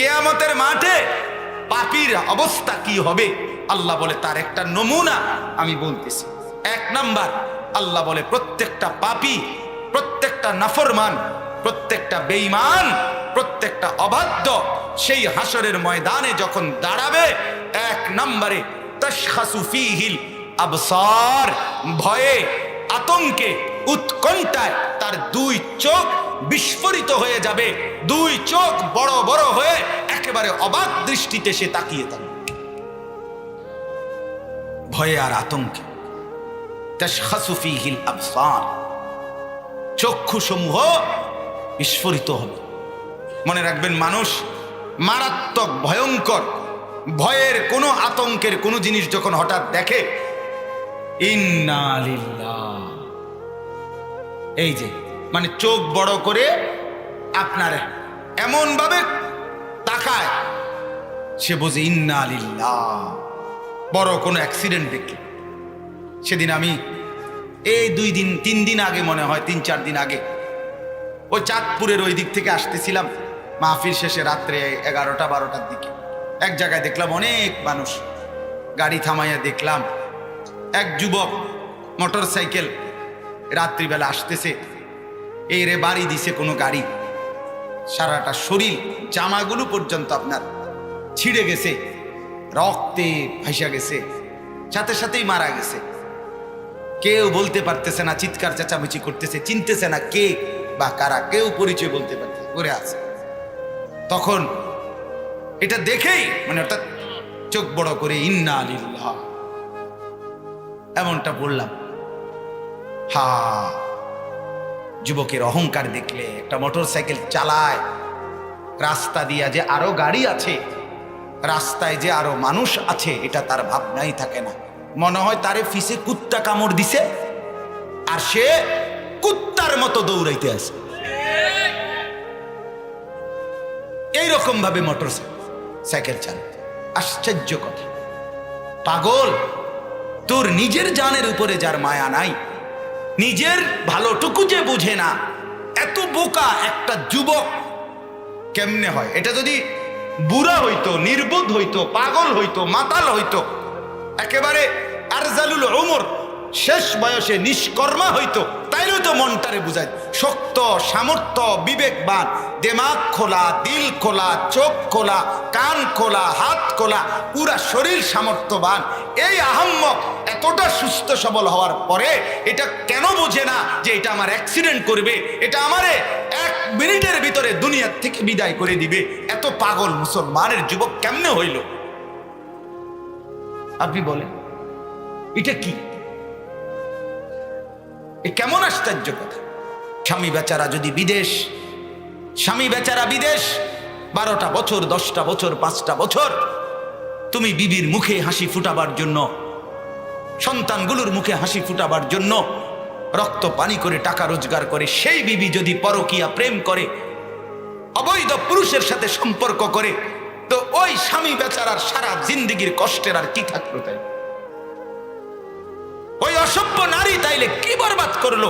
কেয়ামতের মাঠে পাপির অবস্থা কি হবে? আল্লাহ বলে, তার একটা নমুনা আমি বলতেছি। এক নাম্বার, আল্লাহ বলে, প্রত্যেকটা পাপি, প্রত্যেকটা নাফরমান, প্রত্যেকটা বেঈমান, প্রত্যেকটা অবাধ্য সেই হাসরের ময়দানে যখন দাঁড়াবে, এক নম্বরে ভয়ে, আতঙ্কে, উৎকণ্ঠায় তার দুই চোখ বিস্ফোরিত হয়ে যাবে। দুই চোখ বড় বড় হয়ে একেবারে অবাক দৃষ্টিতে সে তাকিয়ে থাকবে ভয়ে আর আতঙ্কে। ফীহিল আবসার। চক্ষুসমূহ বিস্ফোরিত হবে। মনে রাখবেন, মানুষ মারাত্মক, ভয়ঙ্কর, ভয়ের কোনো আতঙ্কের কোনো জিনিস যখন হঠাৎ দেখে ইন্নালিল্লাহ এই যে মানে চোখ বড় করে আপনার এমন ভাবে তাকায়। সে বোঝে ইন্না লিল্লাহ। বড় কোনো অ্যাক্সিডেন্ট দেখে। সেদিন আমি এই দুই দিন, তিন দিন আগে মনে হয়, তিন চার দিন আগে, ওই চাঁদপুরের ওই দিক থেকে আসতেছিলাম মাহফিল শেষে রাত্রে এগারোটা, বারোটার দিকে। এক জায়গায় দেখলাম অনেক মানুষ। গাড়ি থামাইয়া দেখলাম, এক যুবক মোটর সাইকেল রাত্রিবেলা আসতেছে। এই রে বাড়ি দিছে কোনো গাড়ি। সারাটা শরীর, জামাগুলো পর্যন্ত আপনার ছিঁড়ে গেছে, রক্তে ভাইসা গেছে, সাথে সাথেই মারা গেছে। কেউ বলতে পারতেছে না, চিৎকার চেঁচামেচি করতেছে, চিনতেছে না কে বা কারা, কেউ পরিচয় বলতে পারতেছে করে আছে। তখন এটা দেখেই মানে অর্থাৎ চোখ বড় করে ইন্না আলিল্লাহ এমনটা বললাম। হা যুবকের অহংকার দেখলে একটা মোটর সাইকেল চালায়। রাস্তা দিয়া যে আরও গাড়ি আছে, রাস্তায় যে আরও মানুষ আছে, এটা তার ভাবনাই থাকে না। মনে হয় তারে ফিসে কুত্তা কামড় দিছে, আর সে কুত্তার মতো দৌড়াইতে আছে এইরকম ভাবে মোটর সাইকেল চালায়। আশ্চর্য কথা। পাগল, তোর নিজের জানের উপরে যার মায়া নাই নিজের ভালোটুকু যে বুঝে না, এত বোকা একটা যুবক কেমনে হয়? এটা যদি বুড়া হইতো, নির্বোধ হইতো, পাগল হইতো, মাতাল হইতো, একেবারে আরজালুল ওমর শেষ বয়সে নিষ্কর্মা হইতো, তাইলেও তো মনটারে বুঝায়। শক্ত, সামর্থ্য, বিবেকবান দেমাগ খোলা, দিল খোলা, চোখ খোলা, কান খোলা, হাত খোলা, পুরা শরীর সামর্থ্যবান। এই আহম্মক এতটা সুস্থ সবল হওয়ার পরে এটা কেন বোঝে না যে এটা আমার অ্যাক্সিডেন্ট করবে? এটা আমারে এক মিনিটের ভিতরে দুনিয়ার থেকে বিদায় করে দিবে। এত পাগল মুসলমানের যুবক কেমনে হইল? আপনি বলেন, এটা কি? এ কেমন আশ্চর্য কথা। স্বামী বেচারা যদি বিদেশ স্বামী বেচারা বিদেশ, বারোটা বছর, দশটা বছর, পাঁচটা বছর, তুমি বিবির মুখে হাসি ফুটাবার জন্য, সন্তানগুলোর মুখে হাসি ফুটাবার জন্য, রক্ত পানি করে টাকা রোজগার করে, সেই বিবি যদি পরকিয়া প্রেম করে, অবৈধ পুরুষের সাথে সম্পর্ক করে, তো ওই স্বামী বেচারার সারা জিন্দিগির কষ্টের আর কি থাকল তাই? ওই অসভ্য নারী তাইলে কি বরবাদ করল?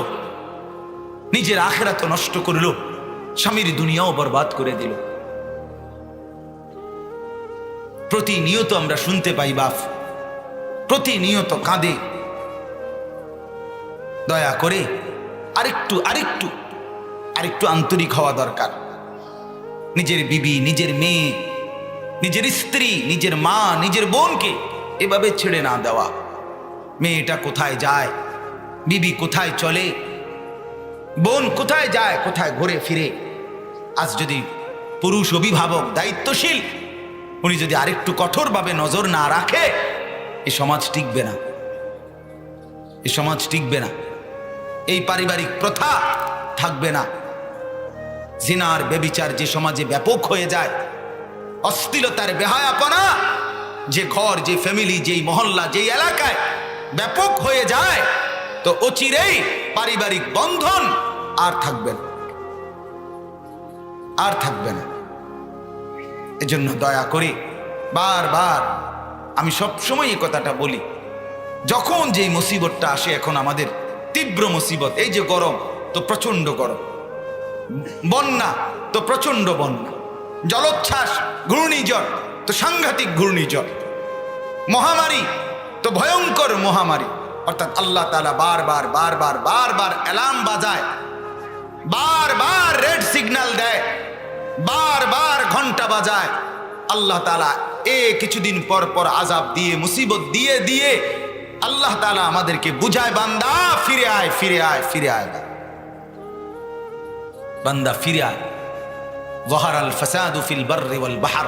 নিজের আখেরা তো নষ্ট করল? স্বামীর দুনিয়াও বরবাদ করে দিল। প্রতিনিয়ত আমরা শুনতে পাই বাপ, প্রতিনিয়ত কাঁদে। দয়া করে আরেকটু আরেকটু আরেকটু আন্তরিক হওয়া দরকার। নিজের বিবি, নিজের মেয়ে, নিজের স্ত্রী, নিজের মা, নিজের বোনকে এভাবে ছেড়ে না দেওয়া। মেয়েটা কোথায় যায়? বিবি কোথায় চলে? বোন কোথায় যায়, কোথায় ঘুরে, ফিরে? আজ যদি পুরুষ অভিভাবক দায়িত্বশীল, উনি যদি আরেকটু কঠোরভাবে নজর না রাখে এই সমাজ টিকবে না। এই সমাজ টিকবে না। এই পারিবারিক প্রথা থাকবে না। জিনার বেবিচার যে সমাজে ব্যাপক হয়ে যায় অস্থিরতার বেহায়াপনা, যে ঘর, যে ফ্যামিলি যেই মহল্লা, যেই এলাকায় ব্যাপক হয়ে যায়, তো অচিরেই পারিবারিক বন্ধন আর থাকবে না। আর থাকবে না। এজন্য দয়া করে বারবার আমি সবসময় এই কথাটা বলি। যখন যেই মুসিবতটা আসে, এখন আমাদের তীব্র মুসিবত, এই যে গরম, তো প্রচণ্ড গরম। বন্যা, তো প্রচণ্ড বন্যা। জলোচ্ছ্বাস, ঘূর্ণিঝড়, তো সাংঘাতিক ঘূর্ণিঝড়। মহামারী, তো ভয়ঙ্কর মহামারী। অর্থাৎ আল্লাহ তালা বারবার বারবার বারবার অ্যালার্ম বাজায় বারবার রেড সিগন্যাল দেয় বারবার ঘন্টা বাজায় আল্লাহ তালা এ কিছুদিন পর পর আজাব দিয়ে মুসিবত দিয়ে দিয়ে আল্লাহ তালা আমাদেরকে বুঝায় বান্দা ফিরে আয় ফিরে আয় ফিরে আয় বান্দা ফিরে আয় ظهر الفساد في البر والبحر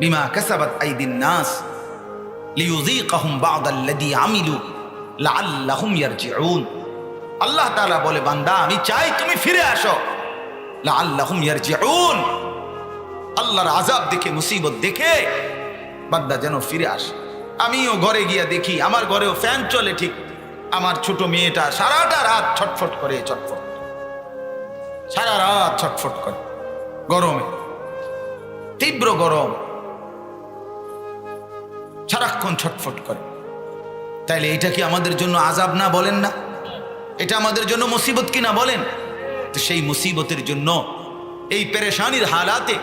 بما كسبت أيدي الناس লিউযীকাহুম বা'দাল্লাযী আমিলু লাআল্লাহুম ইয়ারজিউন। আল্লাহ তাআলা বলে, বান্দা, আমি চাই তুমি ফিরে আসো। লাআল্লাহুম ইয়ারজিউন। আল্লাহর আযাব দেখে, মুসিবত দেখে বান্দা যেন ফিরে আসে। আমিও ঘরে গিয়া দেখি, আমার ঘরেও ফ্যান চলে ঠিক। আমার ছোট মেয়েটা সারাটা রাত ছটফট করে ছটফট। সারা রাত ছটফট করে। গরমে। তীব্র গরম। সারাক্ষণ ছটফট করে। তাইলে এটা কি আমাদের জন্য আজাব না বলেন না? এটা আমাদের জন্য মুসিবত কি না বলেন? তো সেই মুসিবতের জন্য, এই পেরেশানির হালাতে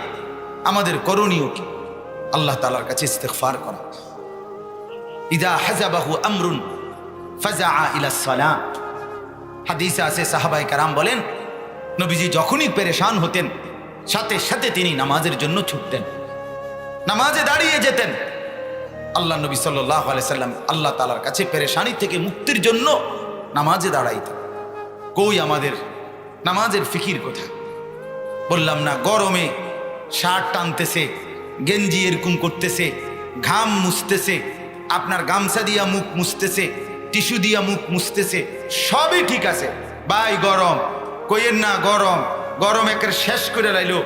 আমাদের করণীয় কি? আল্লাহ তালার কাছে ইস্তেগফার করা। ইদা হাজাবাহু আমরুন ফাজা ইলা সালাহ। হাদিসে আছে সাহাবাই কারাম বলেন, নবীজি যখনই পেরেশান হতেন, সাথে সাথে তিনি নামাজের জন্য ছুটতেন। নামাজে দাঁড়িয়ে যেতেন। আল্লাহ নবী সাল্লাহ সাল্লাম আল্লাহ তালার কাছে পেরেশানি থেকে মুক্তির জন্য নামাজে দাঁড়াইতেন কই আমাদের নামাজের ফিকির কোথায় বললাম, না, গরমে শার্ট টানতেছে, গেঞ্জি এরকম করতেছে, ঘাম মুছতেছে, আপনার গামছা দিয়া মুখ মুছতেছে, টিস্যু দিয়া মুখ মুছতেছে, সবই ঠিক আছে। বাই গরম। কইয়ের না, গরম। গরম একের শেষ করে লাইলো।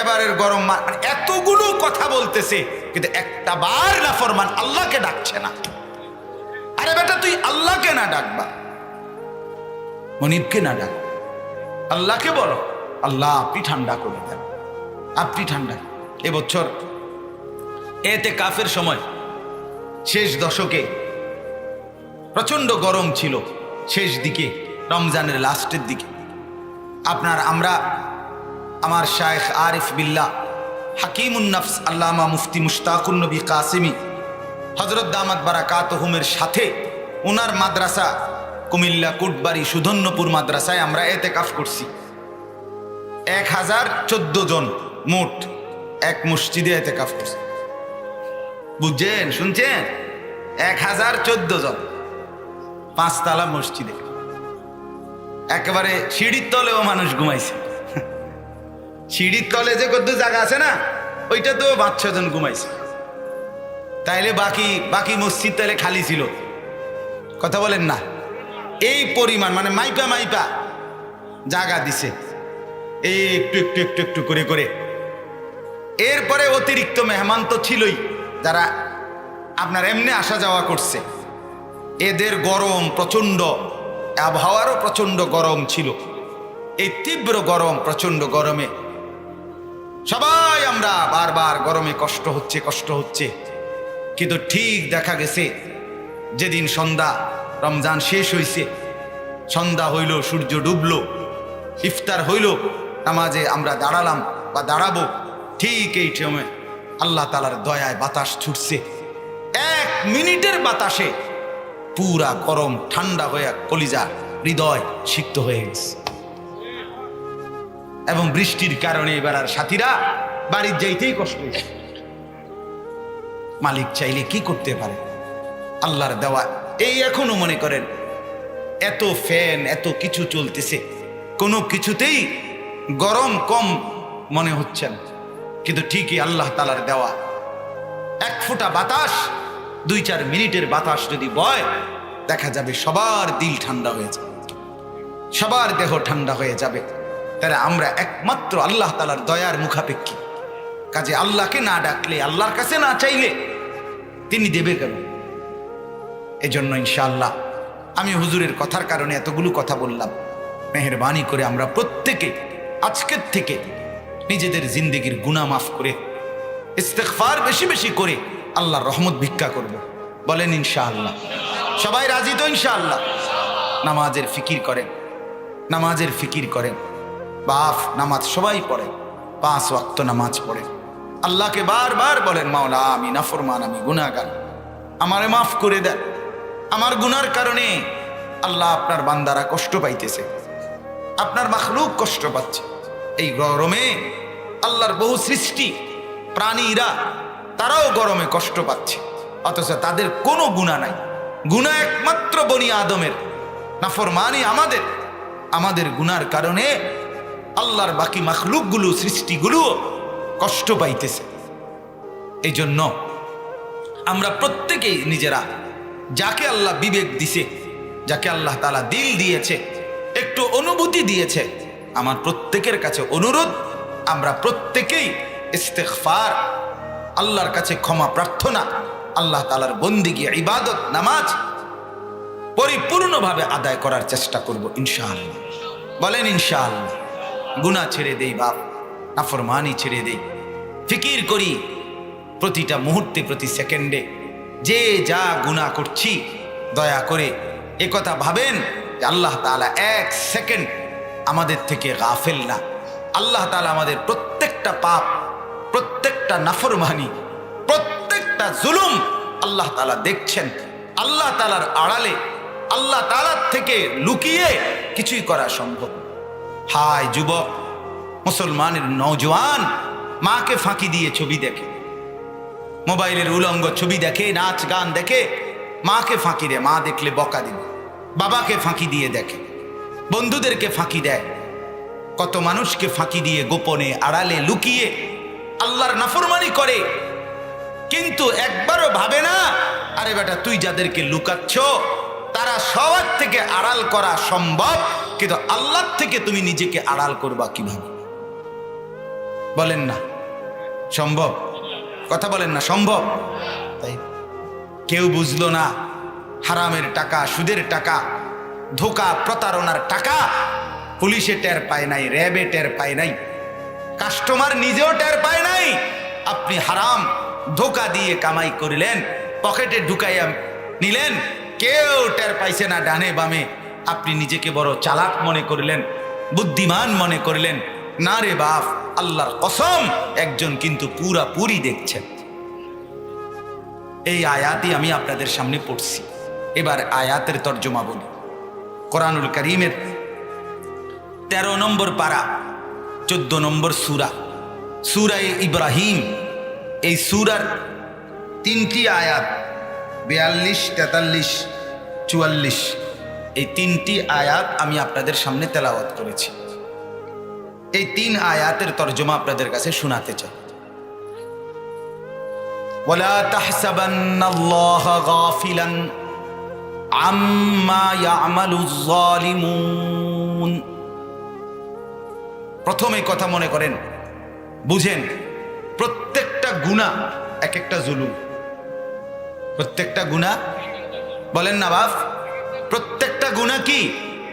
এবারের গরম এতগুলো কথা বলতেছে। কিন্তু একটা বার না ফরমান আল্লাহকে ডাকছে না। আরে বেটা, তুই আল্লাহকে না ডাকবা। মনিবকে না ডাক। আল্লাহকে বলো, আল্লাহ আপনি ঠান্ডা করে দেন। আপনি ঠান্ডা। এবছর এতে কাফের সময় শেষ দশকে প্রচণ্ড গরম ছিল শেষ দিকে, রমজানের লাস্টের দিকে। আপনার, আমরা, আমার শায়েখ আরিফ বিল্লাহ হাকিমুন্নফস আল্লামা মুফতি মুশতাকুন নবী কাসিমি হজরত দামাত বারাকাত হুমের সাথে ওনার মাদ্রাসা কুমিল্লা কুটবাড়ি সুধন্যপুর মাদ্রাসায় আমরা এতে কাফ করছি। এক হাজার চোদ্দ জন মোট এক মসজিদে এতে কাফ করছি। বুঝছেন, শুনছেন? এক হাজার চোদ্দ জন পাঁচতলা মসজিদে। একেবারে সিঁড়ির তলেও মানুষ ঘুমাইছে। সিঁড়ির তলে যে কত জায়গা আছে না, ওইটা তো পাঁচ ছজন ঘুমাইছে। তাইলে বাকি বাকি মসজিদ তাহলে খালি ছিল। কথা বলেন না। এই পরিমাণ মানে মাইপা মাইপা জায়গা দিছে। এই একটু একটু একটু একটু করে করে। এরপরে অতিরিক্ত মেহমান তো ছিলই, যারা আপনার এমনি আসা যাওয়া করছে। এদের গরম প্রচণ্ড, আবহাওয়ারও প্রচণ্ড গরম ছিল। এই তীব্র গরম, প্রচণ্ড গরমে সবাই আমরা বারবার গরমে কষ্ট হচ্ছে কষ্ট হচ্ছে। কিন্তু ঠিক দেখা গেছে, যেদিন সন্ধ্যা রমজান শেষ হইছে, সন্ধ্যা হইল, সূর্য ডুবল, ইফতার হইল, নামাজে আমরা দাঁড়ালাম বা দাঁড়াবো, ঠিক এই সময় আল্লাহ তালার দয়ায় বাতাস ছুটছে। এক মিনিটের বাতাসে পুরা গরম, ঠান্ডা হয়ে কলিজা হৃদয় সিক্ত হয়ে গেছে। এবং বৃষ্টির কারণে এবার আর সাথীরা বাড়ির যাইতেই কষ্ট মালিক চাইলে কি করতে পারে? আল্লাহর দেওয়া এই এখনও মনে করেন, এত ফ্যান, এত কিছু চলতেছে, কোনো কিছুতেই গরম কম মনে হচ্ছে না। কিন্তু ঠিকই আল্লাহ তালার দেওয়া। এক ফোঁটা বাতাস, দুই চার মিনিটের বাতাস যদি বয়, দেখা যাবে সবার দিল ঠান্ডা হয়ে যাবে, সবার দেহ ঠান্ডা হয়ে যাবে। তাহলে আমরা একমাত্র আল্লাহ তালার দয়ার মুখাপেক্ষী। কাজে আল্লাহকে না ডাকলে, আল্লাহর কাছে না চাইলে তিনি দেবে কেন? এজন্য ইনশাআল্লাহ আমি হুজুরের কথার কারণে এতগুলো কথা বললাম। মেহরবানি করে আমরা প্রত্যেকে, আজকের থেকে নিজেদের জিন্দগির গুণা মাফ করে ইস্তেকফার বেশি বেশি করে আল্লাহর রহমত ভিক্ষা করব। বলেন ইনশাআল্লাহ। সবাই রাজি তো ইনশাআল্লাহ? নামাজের ফিকির করেন। নামাজের ফিকির করেন। বাফ, নামাজ সবাই পড়ে, পাঁচ ওয়াক্ত নামাজ পড়েন আল্লাহকে বারবার বলেন, মাওলা, আমি নাফরমান, আমি গুনাহগার। আমারে মাফ করে দেন। আমার গুনার কারণে আল্লাহ আপনার বান্দারা কষ্ট পাইতেছে। আপনার মাখলুক কষ্ট পাচ্ছে। এই গরমে আল্লাহর বহু সৃষ্টি, প্রাণীরা তারাও গরমে কষ্ট পাচ্ছে। অথচ তাদের কোনো গুণা নাই। গুণা একমাত্র বনি আদমের। নাফরমানি আমাদের। আমাদের গুনার কারণে আল্লাহর বাকি মাখলুকগুলো, সৃষ্টিগুলো কষ্ট পাইতেছে। এই জন্য আমরা প্রত্যেকেই নিজেরা যাকে আল্লাহ বিবেক দিছে, যাকে আল্লাহ তালা দিল দিয়েছে, একটু অনুভূতি দিয়েছে, আমার প্রত্যেকের কাছে অনুরোধ, আমরা প্রত্যেকেই ইস্তেকফার আল্লাহর কাছে ক্ষমা প্রার্থনা, আল্লাহ তালার বন্দিগি, ইবাদত, নামাজ পরিপূর্ণভাবে আদায় করার চেষ্টা করব ইনশাআল্লাহ। বলেন ইনশাআল্লাহ। গুণা ছেড়ে দেই, বাপ। নাফরমানি ছেড়ে দেই। ফিকির করি প্রতিটা মুহূর্তে, প্রতি সেকেন্ডে। যে যা গুণা করছি, দয়া করে এ কথা ভাবেন আল্লাহ তাআলা এক সেকেন্ড আমাদের থেকে গাফেল না। আল্লাহ তাআলা আমাদের প্রত্যেকটা পাপ, প্রত্যেকটা নাফরমানি, প্রত্যেকটা জুলুম আল্লাহ তাআলা দেখছেন। আল্লাহ তালার আড়ালে, আল্লাহ তালার থেকে লুকিয়ে কিছুই করা সম্ভব। হায় যুবক, মুসলমানের নওজোয়ান মাকে ফাঁকি দিয়ে ছবি দেখে। মোবাইলের উলঙ্গ ছবি দেখে, নাচ গান দেখে, মাকে ফাঁকি দেয়, মা দেখলে বকা দিবে, বাবাকে ফাঁকি দিয়ে দেখে, বন্ধুদেরকে ফাঁকি দেয়। কত মানুষকে ফাঁকি দিয়ে গোপনে আড়ালে লুকিয়ে আল্লাহর নাফরমানি করে, কিন্তু একবারও ভাবে না, আরে বেটা, তুই যাদেরকে লুকাচ্ছ, তারা সবার থেকে আড়াল করা সম্ভব। কিন্তু আল্লাহ থেকে তুমি নিজেকে আড়াল করবা কীভাবে? বলেন না। সম্ভব? কথা বলেন না, সম্ভব? তাই কেউ বুঝলো না, হারামের টাকা, সুদের টাকা, ধোকা, প্রতারণার টাকা, পুলিশে টের পায় নাই, র্যাবে টের পায় নাই, কাস্টমার নিজেও টের পায় নাই। আপনি হারাম, ধোকা দিয়ে কামাই করিলেন, পকেটে ঢুকাইয়া নিলেন, কেউ টের পাইছে না, ডানে বামে। আপনি নিজেকে বড় চালাক মনে করিলেন, বুদ্ধিমান মনে করিলেন, না রে বাপ, আল্লাহর কসম, একজন কিন্তু পুরা পুরি দেখছেন। এই আয়াতই আমি আপনাদের সামনে পড়ছি। এবার আয়াতের তর্জমা বলি। কোরআনুল করিমের তেরো নম্বর পারা, চোদ্দ নম্বর সুরা, সুরায় ইব্রাহিম। এই সুরার তিনটি আয়াত, বিয়াল্লিশ, তেতাল্লিশ, চুয়াল্লিশ। এই তিনটি আয়াত আমি আপনাদের সামনে তেলাওয়াত করেছি এই তিন আয়াতের তর্জমা আপনাদের কাছে শোনাতে চাই ولا تحسبن الله غافلا عما يعمل الظالمون প্রথমে কথা মনে করেন বুঝেন প্রত্যেকটা গুণা এক একটা জুলুম প্রত্যেকটা গুণা বলেন না বাপ প্রত্যেকটা গুণা কি?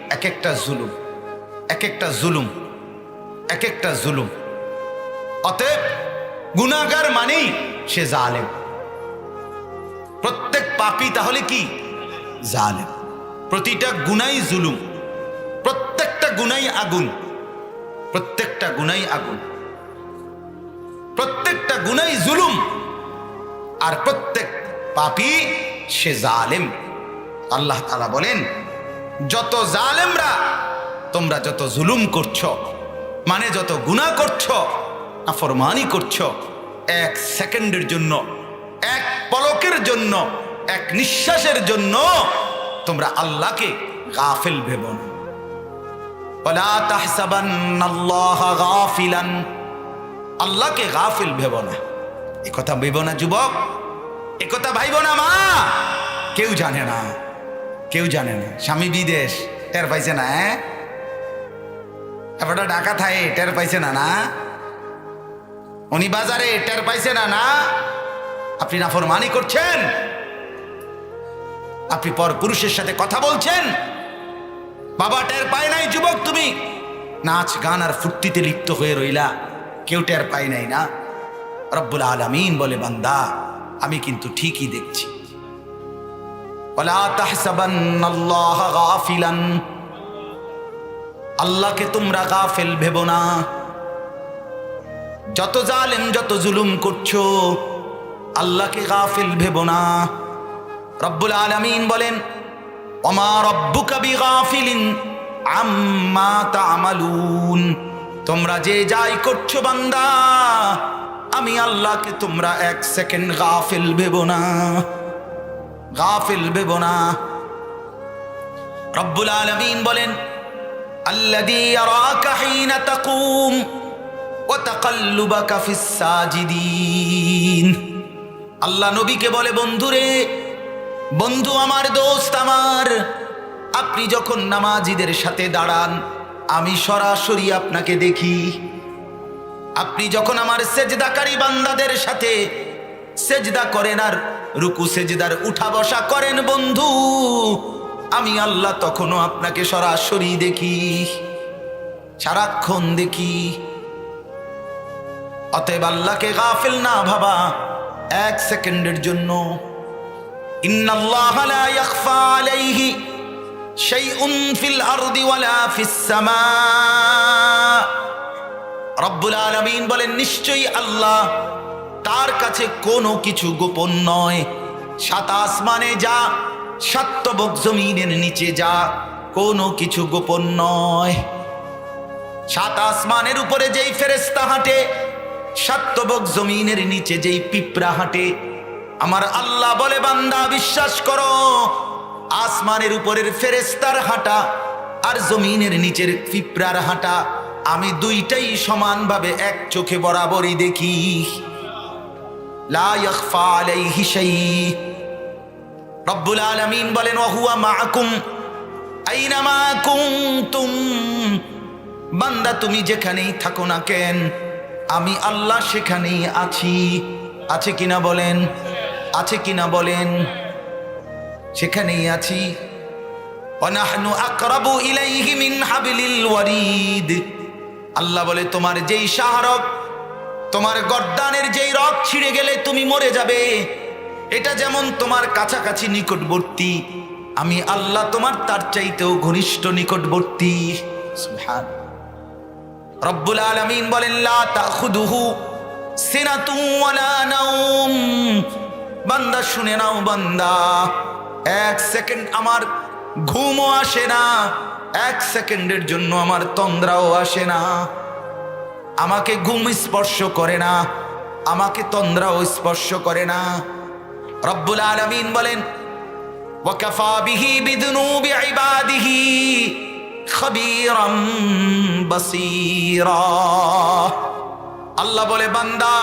এক একটা জুলুম এক একটা জুলুম এক একটা জুলুম। অতএব গুণাগার মানেই সে জালেম। প্রত্যেক পাপি তাহলে কি? জালেম। প্রতিটা গুনাই জুলুম, প্রত্যেকটা গুনাই আগুন, প্রত্যেকটা গুনাই আগুন। প্রত্যেকটা গুনাই জুলুম, আর প্রত্যেক পাপি সে জালেম। আল্লাহ তালা বলেন, যত জালেমরা, তোমরা যত জুলুম করছ মানে যত গুণা করছ আফরমানি করছ, এক সেকেন্ডের জন্য, এক পলকের জন্য, এক নিঃশ্বাসের জন্য, তোমরা আল্লাহকে গাফেল ভেব না। আল্লাহকে গাফিল ভেব না। একথা ভেব না, যুবক। একথা ভাইব না, মা। কেউ জানে না। কেউ জানে না। স্বামী বিদেশ, টের পাইছে না হ্যাঁ? এবারটা ডাকা থায় টের পাইছে না না? উনি বাজারে, টের পাইছে না না? আপনি নাফরমানি করছেন? আপনি পর পুরুষের সাথে কথা বলছেন? বাবা, টের পায় নাই, যুবক তুমি? নাচ, গান আর ফুর্তিতে লিপ্ত হয়ে রইলা। কেউ টের পায় নাই, না? রব্বুল আলমিন বলে, বান্দা, আমি কিন্তু ঠিকই দেখছি। আল্লাহকে তোমরা গাফেল ভেবো না। যত জালেম, যত জুলুম করছ, আল্লাহকে গাফিল ভেবো না। রব্বুল আলামিন বলেন অমা রব্বুকা বিগাফিলিন আম্মা তামালুন। তোমরা যে যাই করছ বান্দা, আমি আল্লাহকে তোমরা এক সেকেন্ড গাফিল ভেবো না। গাফিল ভেবো না। রব্বুল আলামিন বলেন, আল্লাযী ইয়ারাকা হিনা তাকুম ওয়া তাকাল্লুবাকা ফিস সাজিদিন। আল্লাহ নবীকে বলে, বন্ধুরে, বন্ধু আমার দোস্ত আমার, আপনি যখন নামাজিদের সাথে দাঁড়ান, আমি সরাসরি আপনাকে দেখি। আপনি যখন আমার সেজদাকারী বান্দাদের সাথে সেজদা করেন আর রুকু সেজদার উঠা বসা করেন বন্ধু। আমি আল্লাহ তখনও আপনাকে সরাসরি দেখি, সারাক্ষণ দেখি। অতএব আল্লাহকে গাফিল না ভাবা, এক সেকেন্ডের জন্য। রব্বুল বলেন, নিশ্চয়ই আল্লাহ তার কাছে কোনো কিছু গোপন নয়। সাত আসমানে যা সাত্তবক জমিনের নিচে যা, কোনো কিছু গোপন নয়। সাত আসমানের উপরে যেই ফেরেস্তা হাঁটে সাত্তবক জমিনের নিচে যেই পিঁপড়া হাঁটে, আমার আল্লাহ বলে, বান্দা, বিশ্বাস করো, আসমানের উপরের ফেরেস্তার হাঁটা আর জমিনের নিচের পিঁপড়ার হাঁটা আমি দুইটাই সমানভাবে এক চোখে বরাবরই দেখি। বলেন আইনামা কুনতুম? বান্দা, তুমি যেখানেই থাকো না কেন, আমি আল্লাহ সেখানেই আছি। আছে কিনা বলেন? আছে কিনা বলেন? সেখানেই আছি। হাবিলিল ওয়ারিদ। আল্লাহ বলে, তোমার যেই শাহরক তোমার গর্দানের যেই রক ছিঁড়ে গেলে তুমি মরে যাবে। এটা যেমন তোমার কাছাকাছি নিকটবর্তী, আমি আল্লাহ তোমার তার চাইতেও ঘনিষ্ঠ নিকটবর্তী। রব্বুল আলামিন বলেন বান্দা, শুনে নাও বান্দা, এক সেকেন্ড আমার ঘুমও আসে না, এক সেকেন্ডের জন্য আমার তন্দ্রাও আসে না। আমাকে ঘুম স্পর্শ করে না, আমাকে তন্দ্রাও স্পর্শ করে না। রব্বুল আলামিন বলেন আল্লাহ বলে, বান্দা,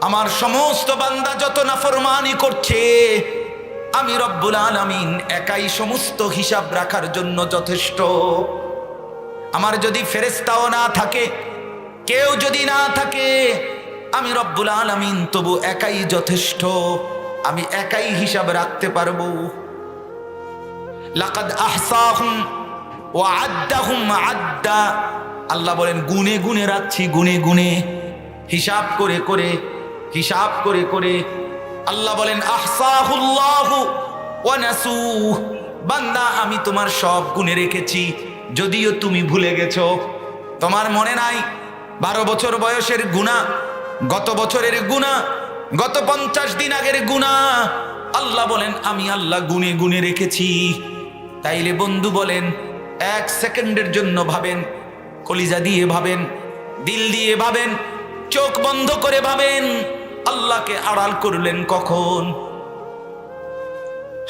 আমার সমস্ত বান্দা যত নাফরমানি করছে, আমি রব্বুল আলামিন একাই সমস্ত হিসাব রাখার জন্য যথেষ্ট। আমার যদি ফেরেস্তাও না থাকে কেউ যদি না থাকে, আমি রব্বুল আলামিন তবু একাই যথেষ্ট, আমি একাই হিসাব রাখতে পারব। লাকাদ আহসাহুম ওয়া আদ্দাহুম আদ্দা। আল্লাহ বলেন, গুনে গুনে রাখছি, গুনে গুনে। হিসাব করে করে, হিসাব করে করে। আল্লাহ বলেন, আহসাহুল্লাহু ওয়া নাসুহ। বান্দা, আমি তোমার সব গুনে রেখেছি, যদিও তুমি ভুলে গেছো। তোমার মনে নাই বারো বছর বয়সের গুণা, গত বছরের গুণা, গত পঞ্চাশ দিন আগের গুণা। আল্লাহ বলেন, আমি আল্লাহ গুনে গুনে রেখেছি। তাইলে বন্ধু বলেন, এক সেকেন্ডের জন্য ভাবেন, কলিজা দিয়ে ভাবেন, দিল দিয়ে ভাবেন, চোখ বন্ধ করে ভাবেন, আল্লাহকে আড়াল করলেন কখন?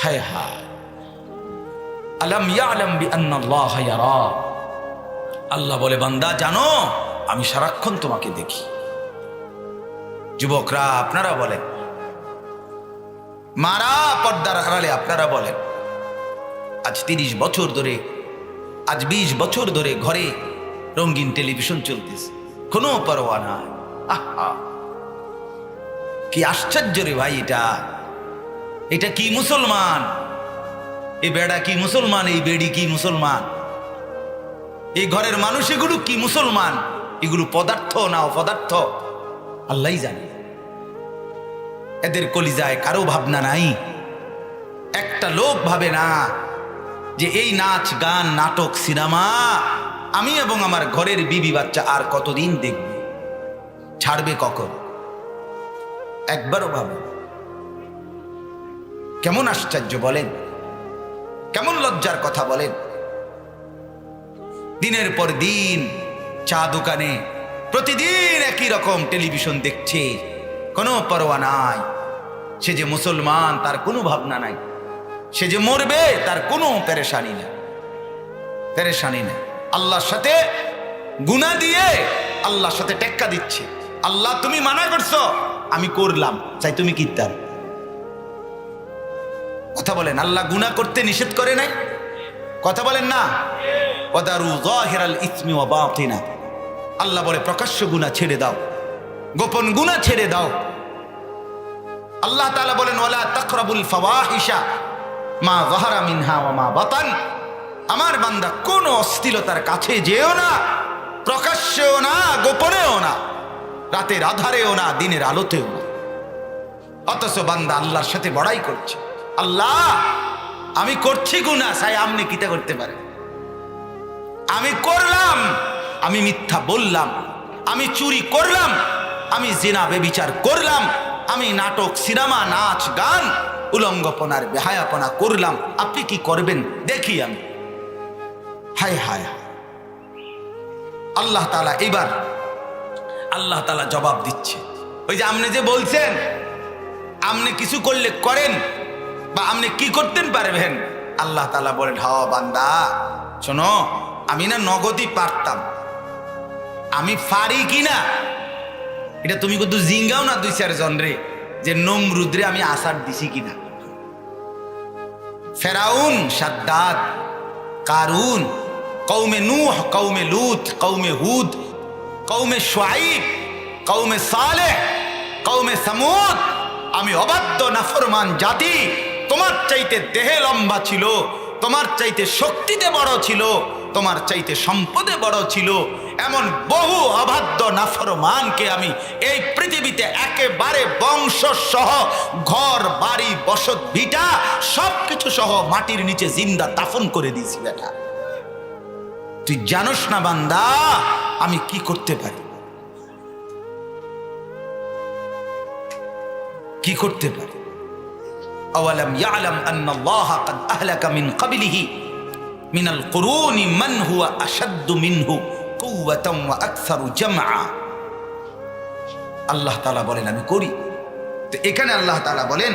হায় হায়। আলম বি আন্নাল্লাহ আল্লাহ বলে, বান্দা, জানো আমি সারাক্ষণ তোমাকে দেখি। যুবকরা, আপনারা বলেন। মারা পর্দার আড়ালে আপনারা বলেন, আজ তিরিশ বছর ধরে, আজ বিশ বছর ধরে ঘরে রঙিন টেলিভিশন চলতেছে। কোনো পরোয়া নাই। আহা! কি আশ্চর্য রে ভাই এটা। এটা কি মুসলমান? এই বেড়া কি মুসলমান? এই বেড়ি কি মুসলমান? এই ঘরের মানুষ এগুলো কি মুসলমান? এগুলো পদার্থ না অপদার্থ? আল্লাহ জানে। এদের কলিজায় কারও ভাবনা নাই। একটা লোক ভাবে না যে এই নাচ, গান, নাটক, সিনেমা আমি এবং আমার ঘরের বিবি বাচ্চা আর কতদিন দেখব? ছাড়বে কখন? একবারও ভাবো। কেমন আশ্চর্য বলেন? কেমন লজ্জার কথা বলেন? দিনের পর দিন চা দোকানে প্রতিদিন একই রকম টেলিভিশন দেখছে। কোনো পরোয়া নাই। সে যে মুসলমান, তার কোনো ভাবনা নাই। সে যে মরবে, তার কোনো পেরেশানি নেই। পেরেশানি নেই। আল্লাহর সাথে গুণা দিয়ে আল্লাহর সাথে টেক্কা দিচ্ছে। আল্লাহ, তুমি মানা করছ, আমি করলাম। চাই তুমি কি তার কথা বলেন, আল্লাহ গুণা করতে নিষেধ করে নাই? কথা বলেন না? ওদারু জাহিরাল ইসমি ওয়া বাতিনা। আল্লাহ বলে, প্রকাশ্য গুণা ছেড়ে দাও। গোপন গুণা ছেড়ে দাও। আল্লাহ তালা বলেন, ওয়ালা তাকরাবুল ফাওয়াহিশা মা যাহারা মিনহা ওয়া মা বাতান। আমার বান্দা, কোন অস্থিলতার কাছে যেও না, প্রকাশ্যেও না, গোপনেও না, রাতের আধারেও না, দিনের আলোতেও না। অথচ বান্দা আল্লাহর সাথে বড়াই করছে। আল্লাহ, আমি করছি গুনা সাই আপনি কিতা করতে পারে? আমি করলাম। আমি মিথ্যা বললাম, আমি চুরি করলাম, আমি জেনা বেবিচার করলাম, আমি নাটক, সিনেমা, নাচ, গান, উলঙ্গপনার বেহায়াপনা করলাম। আপনি কি করবেন? দেখি আমি। হায় হায়। আল্লাহ তালা এবার আল্লাহ তালা জবাব দিচ্ছে। ওই যে আপনি যে বলছেন আপনি কিছু করলে করেন বা আপনি কি করতেন পারবেন? আল্লাহ তালা বলেন হ বান্দা, শোনো, আমি না নগদই পারতাম। আমি পারি কি না এটা তুমি কিন্তু জিঙ্গাও না দুই চারজন রে, যে নমরুদ্রে আমি আসার দিছি কিনা? ফেরাউন সাদ্দাত কারুন কৌমে নূহ কৌমে লুত কৌমে হুদ কৌমে সোয়াইব কৌমে সালেহ কৌমে সামুদ। আমি অবাধ্য নাফরমান জাতি, তোমার চাইতে দেহে লম্বা ছিল, তোমার চাইতে শক্তিতে বড় ছিল তোমার চাইতে সম্পদে বড় ছিল এমন বহু অবাধ্য নাফরমানকে আমি এই পৃথিবীতে একেবারে বংশ সহ ঘর, বাড়ি, বসত, ভিটা সব কিছু সহ মাটির নিচে জিন্দা দাফন করে দিয়েছি, বেটা। তুই জানোস না, বান্দা, আমি কি করতে পারি? কি করতে পারি? আওয়ালাম ইয়ালাম আন্নাল্লাহা কদ আহলাকা মিন ক্বাবলিহি মিনাল কুরুনি মান হুয়া আসাদ্দু মিনহু কুওয়াতাম ওয়া আকসারু আল্লাহ তালা বলেন, আমি করি। তো এখানে আল্লাহ তালা বলেন,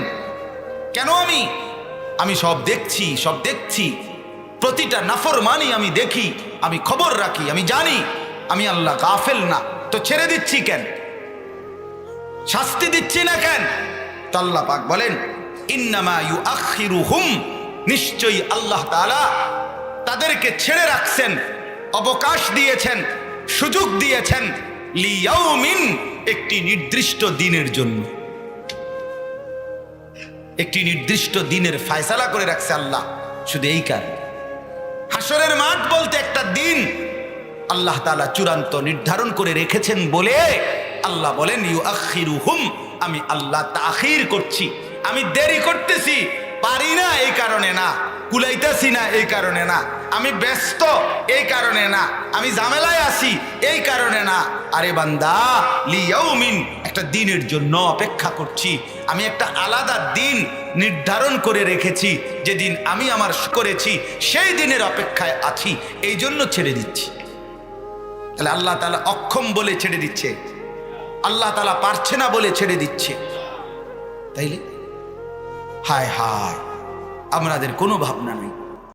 কেন আমি? আমি সব দেখছি সব দেখছি। প্রতিটা নাফর মানি আমি দেখি, আমি খবর রাখি, আমি জানি, আমি আল্লাহ গাফেল না। তো ছেড়ে দিচ্ছি কেন? শাস্তি দিচ্ছি না কেন? তাল্লা পাক বলেন, ইন্নামা ইউ আখিরু হুম নিশ্চয়ই আল্লাহ তালা তাদেরকে ছেড়ে রাখছেন, অবকাশ দিয়েছেন, সুযোগ দিয়েছেন লিয়াউমিন একটি নির্দিষ্ট দিনের জন্য। একটি নির্দিষ্ট দিনের ফায়সালা করে রাখছে আল্লাহ, শুধু এই কারণে হাসরের মাঠ বলতে একটা দিন আল্লাহ তাআলা চূড়ান্ত নির্ধারণ করে রেখেছেন বলে আল্লাহ বলেন ইউ আখিরু হুম আমি আল্লাহ তাখির করছি, আমি দেরি করতেছি, পারি না এই কারণে না। কুলাইতেছি না, এই কারণে না। আমি ব্যস্ত, এই কারণে না। আমি ঝামেলায় আছি, এই কারণে না। আরে বান্দা, লিয়াউমিন, একটা দিনের জন্য অপেক্ষা করছি। আমি একটা আলাদা দিন নির্ধারণ করে রেখেছি। যেদিন আমি আমার করেছি, সেই দিনের অপেক্ষায় আছি। এই জন্য ছেড়ে দিচ্ছি। তাহলে আল্লাহ তালা অক্ষম বলে ছেড়ে দিচ্ছে। আল্লাহ তালা পারছে না বলে ছেড়ে দিচ্ছে। তাইলে? হায় হায়। আমাদের কোনো ভাবনা নেই।